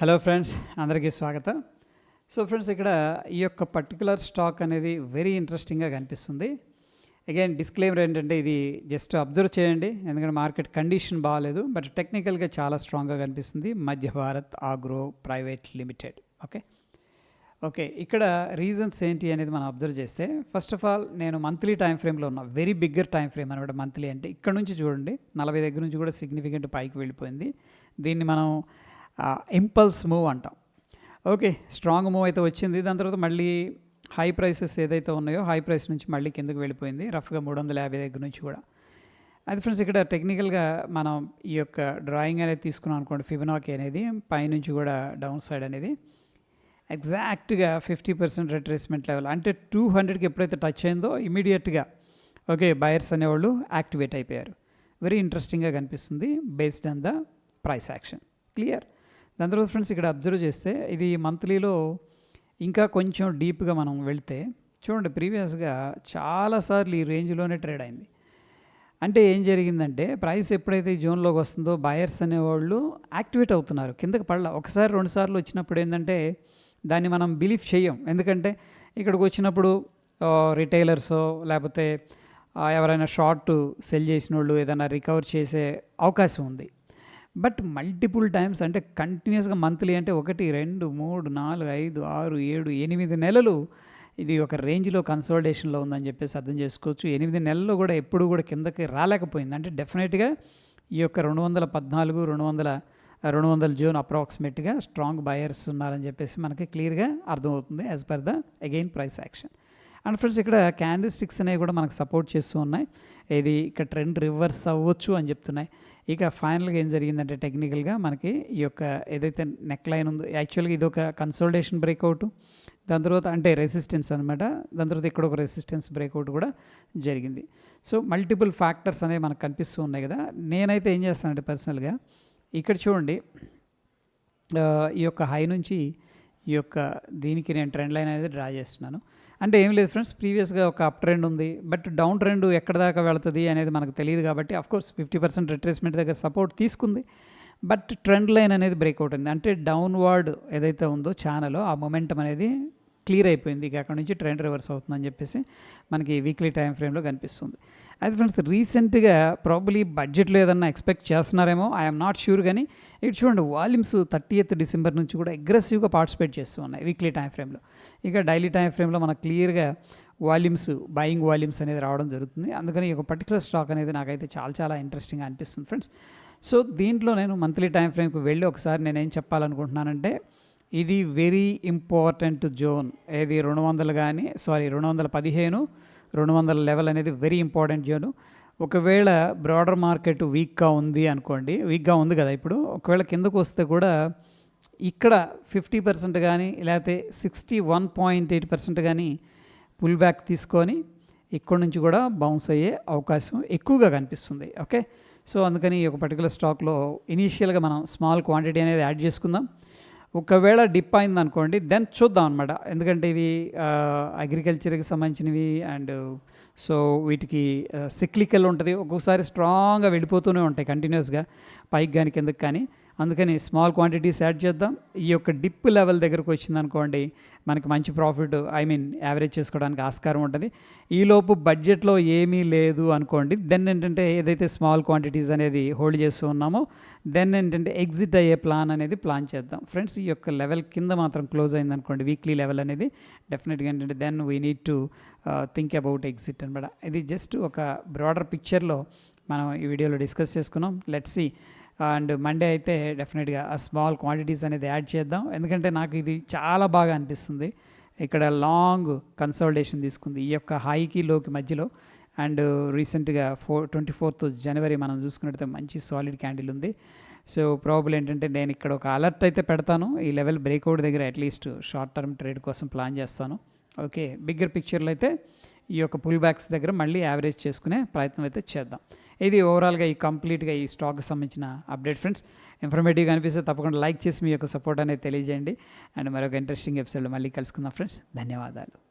Hello friends అందరికీ స్వాగతం. So friends ఇక్కడ ఈ యొక్క పర్టికులర్ స్టాక్ అనేది వెరీ ఇంట్రెస్టింగ్గా కనిపిస్తుంది. అగైన్ డిస్క్లైమర్ ఏంటంటే ఇది జస్ట్ అబ్జర్వ్ చేయండి. ఎందుకంటే మార్కెట్ కండిషన్ బాగాలేదు బట్ టెక్నికల్గా చాలా స్ట్రాంగ్గా కనిపిస్తుంది. మధ్య Bharat agro private limited. Okay okay ఇక్కడ రీజన్స్ ఏంటి అనేది మనం అబ్జర్వ్ చేస్తే ఫస్ట్ ఆఫ్ ఆల్ నేను మంత్లీ టైం ఫ్రేమ్లో ఉన్నా వెరీ బిగ్గర్ టైం ఫ్రేమ్ అనమాట మంత్లీ అంటే ఇక్కడ నుంచి చూడండి. నలభై దగ్గర నుంచి కూడా సిగ్నిఫికెంట్ పైకి వెళ్ళిపోయింది. దీన్ని మనం ఇంపల్స్ మూవ్ అంటాం. ఓకే స్ట్రాంగ్ మూవ్ అయితే వచ్చింది. దాని తర్వాత మళ్ళీ హై ప్రైసెస్ ఏదైతే ఉన్నాయో హై ప్రైస్ నుంచి మళ్ళీ కిందకు వెళ్ళిపోయింది. రఫ్గా మూడు వందల యాభై దగ్గర నుంచి కూడా. అది ఫ్రెండ్స్ ఇక్కడ టెక్నికల్గా మనం ఈ యొక్క డ్రాయింగ్ అనేది తీసుకున్నాం అనుకోండి ఫిబనాకి అనేది పైనుంచి కూడా డౌన్ సైడ్ అనేది. ఎగ్జాక్ట్గా ఫిఫ్టీ పర్సెంట్ రిట్రేస్మెంట్ లెవెల్ అంటే టూ హండ్రెడ్కి ఎప్పుడైతే టచ్ అయిందో ఇమీడియట్గా ఓకే బయర్స్ అనేవాళ్ళు యాక్టివేట్ అయిపోయారు. వెరీ ఇంట్రెస్టింగ్గా కనిపిస్తుంది based on the price action clear దాని తర్వాత ఫ్రెండ్స్ ఇక్కడ అబ్జర్వ్ చేస్తే ఇది మంత్లీలో ఇంకా కొంచెం డీప్గా మనం వెళ్తే చూడండి ప్రీవియస్గా చాలాసార్లు ఈ రేంజ్లోనే ట్రేడ్ అయింది. అంటే ఏం జరిగిందంటే ప్రైస్ ఎప్పుడైతే ఈ జోన్లోకి వస్తుందో బయర్స్ అనేవాళ్ళు యాక్టివేట్ అవుతున్నారు. కిందకి పడలా. ఒకసారి రెండుసార్లు వచ్చినప్పుడు ఏంటంటే దాన్ని మనం బిలీఫ్ చేయం ఎందుకంటే ఇక్కడికి వచ్చినప్పుడు రిటైలర్సో లేకపోతే ఎవరైనా షార్ట్ సెల్ చేసిన వాళ్ళు ఏదైనా రికవర్ చేసే అవకాశం ఉంది. బట్ మల్టిపుల్ టైమ్స్ అంటే కంటిన్యూస్గా మంత్లీ అంటే ఒకటి రెండు మూడు నాలుగు ఐదు ఆరు ఏడు ఎనిమిది నెలలు ఇది ఒక రేంజ్లో కన్సల్టేషన్లో ఉందని చెప్పేసి అర్థం చేసుకోవచ్చు. ఎనిమిది నెలల్లో కూడా ఎప్పుడు కూడా కిందకి రాలేకపోయింది. అంటే డెఫినెట్గా ఈ యొక్క రెండు వందల పద్నాలుగు రెండు వందల రెండు వందల జోన్ అప్రాక్సిమేట్గా స్ట్రాంగ్ బయర్స్ ఉన్నారని చెప్పేసి మనకి క్లియర్గా అర్థమవుతుంది as per the again price action. And friends ఇక్కడ క్యాండిల్ స్టిక్స్ అనేవి కూడా మనకు సపోర్ట్ చేస్తూ ఉన్నాయి. ఇది ఇక్కడ ట్రెండ్ రివర్స్ అవ్వచ్చు అని చెప్తున్నాయి. ఇక ఫైనల్గా ఏం జరిగిందంటే టెక్నికల్గా మనకి ఈ యొక్క ఏదైతే నెక్ లైన్ ఉందో యాక్చువల్గా ఇది ఒక కన్సల్టేషన్ బ్రేక్అవుట్. దాని తర్వాత అంటే రెసిస్టెన్స్ అనమాట దాని తర్వాత ఇక్కడ ఒక రెసిస్టెన్స్ బ్రేక్అవుట్ కూడా జరిగింది. సో మల్టిపుల్ ఫ్యాక్టర్స్ అనేవి మనకు కనిపిస్తూ ఉన్నాయి కదా. నేనైతే ఏం చేస్తానంటే పర్సనల్గా ఇక్కడ చూడండి. ఈ యొక్క హై నుంచి ఈ యొక్క దీనికి నేను ట్రెండ్ లైన్ అనేది డ్రా చేస్తున్నాను. అంటే ఏం లేదు ఫ్రెండ్స్ ప్రీవియస్గా ఒక అప్ ట్రెండ్ ఉంది. బట్ డౌన్ ట్రెండ్ ఎక్కడ దాకా వెళుతుంది అనేది మనకు తెలియదు కాబట్టి of course fifty percent retracement దగ్గర సపోర్ట్ తీసుకుంది. బట్ ట్రెండ్ లైన్ అనేది బ్రేక్అవుట్ ఉంది అంటే డౌన్వర్డ్ ఏదైతే ఉందో ఛానల్ ఆ మొమెంటం అనేది క్లియర్ అయిపోయింది ఇక అక్కడ నుంచి ట్రెండ్ రివర్స్ అవుతుందని చెప్పేసి మనకి వీక్లీ టైం ఫ్రేమ్లో కనిపిస్తుంది. అయితే ఫ్రెండ్స్ రీసెంట్గా ప్రాబలీ బడ్జెట్లో ఏదన్నా ఎక్స్పెక్ట్ చేస్తున్నారేమో ఐఎమ్ నాట్ షూర్ కానీ ఇటు చూడండి వాల్యూమ్స్ థర్టీ ఎయిత్ డిసెంబర్ నుంచి కూడా అగ్రెసివ్గా పార్టిసిపేట్ చేస్తూ ఉన్నాయి వీక్లీ టైం ఫ్రేమ్లో. ఇక డైలీ టైం ఫ్రేమ్లో మనకు క్లియర్గా వాల్యూమ్స్ బయింగ్ వాల్యూమ్స్ అనేది రావడం జరుగుతుంది. అందుకని ఈ ఒక పర్టికులర్ స్టాక్ అనేది నాకైతే చాలా చాలా ఇంట్రెస్టింగ్ అనిపిస్తుంది ఫ్రెండ్స్. సో దీంట్లో నేను మంత్లీ టైం ఫ్రేమ్కి వెళ్ళి ఒకసారి నేను ఏం చెప్పాలనుకుంటున్నానంటే ఇది వెరీ ఇంపార్టెంట్ జోన్ ఏది రెండు వందలు కానీ సారీ రెండు వందల పదిహేను రెండు వందల లెవెల్ అనేది వెరీ ఇంపార్టెంట్ జోన్ ఒకవేళ బ్రాడర్ మార్కెట్ వీక్గా ఉంది అనుకోండి వీక్గా ఉంది కదా ఇప్పుడు ఒకవేళ కిందకు వస్తే కూడా ఇక్కడ ఫిఫ్టీ పర్సెంట్ కానీ లేకపోతే sixty one point eight percent కానీ పుల్ బ్యాక్ తీసుకొని ఇక్కడ నుంచి కూడా బౌన్స్ అయ్యే అవకాశం ఎక్కువగా కనిపిస్తుంది. ఓకే సో అందుకని ఈ ఒక పర్టికులర్ స్టాక్లో ఇనీషియల్గా మనం స్మాల్ క్వాంటిటీ అనేది యాడ్ చేసుకుందాం. ఒకవేళ డిప్ అయింది అనుకోండి దెన్ చూద్దాం అనమాట ఎందుకంటే ఇవి అగ్రికల్చర్కి సంబంధించినవి అండ్ సో వీటికి సిక్లికల్ ఉంటుంది. ఒక్కొక్కసారి స్ట్రాంగ్గా వెళ్ళిపోతూనే ఉంటాయి కంటిన్యూస్గా పైకి కానీ కిందకి కానీ. అందుకని స్మాల్ క్వాంటిటీస్ యాడ్ చేద్దాం. ఈ యొక్క డిప్ లెవెల్ దగ్గరకు వచ్చింది అనుకోండి మనకి మంచి ప్రాఫిట్ ఐ మీన్ యావరేజ్ చేసుకోవడానికి ఆస్కారం ఉంటుంది. ఈలోపు బడ్జెట్లో ఏమీ లేదు అనుకోండి దెన్ ఏంటంటే ఏదైతే స్మాల్ క్వాంటిటీస్ అనేది హోల్డ్ చేస్తూ ఉన్నామో దెన్ ఏంటంటే ఎగ్జిట్ అయ్యే ప్లాన్ అనేది ప్లాన్ చేద్దాం. ఫ్రెండ్స్ ఈ యొక్క లెవెల్ కింద మాత్రం క్లోజ్ అయింది అనుకోండి వీక్లీ లెవెల్ అనేది డెఫినెట్గా ఏంటంటే then we need to think about exit అనమాట. ఇది జస్ట్ ఒక బ్రాడర్ పిక్చర్లో మనం ఈ వీడియోలో డిస్కస్ చేసుకున్నాం. లెట్స్ సి అండ్ మండే అయితే డెఫినెట్గా ఆ స్మాల్ క్వాంటిటీస్ అనేది యాడ్ చేద్దాం. ఎందుకంటే నాకు ఇది చాలా బాగా అనిపిస్తుంది. ఇక్కడ లాంగ్ కన్సల్టేషన్ తీసుకుంది. ఈ యొక్క హైకి లోకి మధ్యలో అండ్ రీసెంట్గా ఫోర్ ట్వంటీ ఫోర్త్ జనవరి మనం చూసుకున్నట్టయితే మంచి సాలిడ్ క్యాండిల్ ఉంది. సో ప్రాబుల్ ఏంటంటే నేను ఇక్కడ ఒక అలర్ట్ అయితే పెడతాను. ఈ లెవెల్ బ్రేక్అవుట్ దగ్గర at least short term trade కోసం ప్లాన్ చేస్తాను. ఓకే బిగ్గర్ పిక్చర్లో అయితే ఈ యొక్క పుల్ బ్యాక్స్ దగ్గర మళ్ళీ యావరేజ్ చేసుకునే ప్రయత్నం అయితే చేద్దాం. ఇది ఓవరాల్గా ఈ కంప్లీట్గా ఈ స్టాక్కి సంబంధించిన అప్డేట్ ఫ్రెండ్స్ ఇన్ఫర్మేటివ్గా అనిపిస్తే తప్పకుండా లైక్ చేసి మీ యొక్క సపోర్ట్ అనేది తెలియజేయండి. అండ్ మరొక ఇంట్రెస్టింగ్ ఎపిసోడ్లో మళ్ళీ కలుసుకుందాం ఫ్రెండ్స్ ధన్యవాదాలు.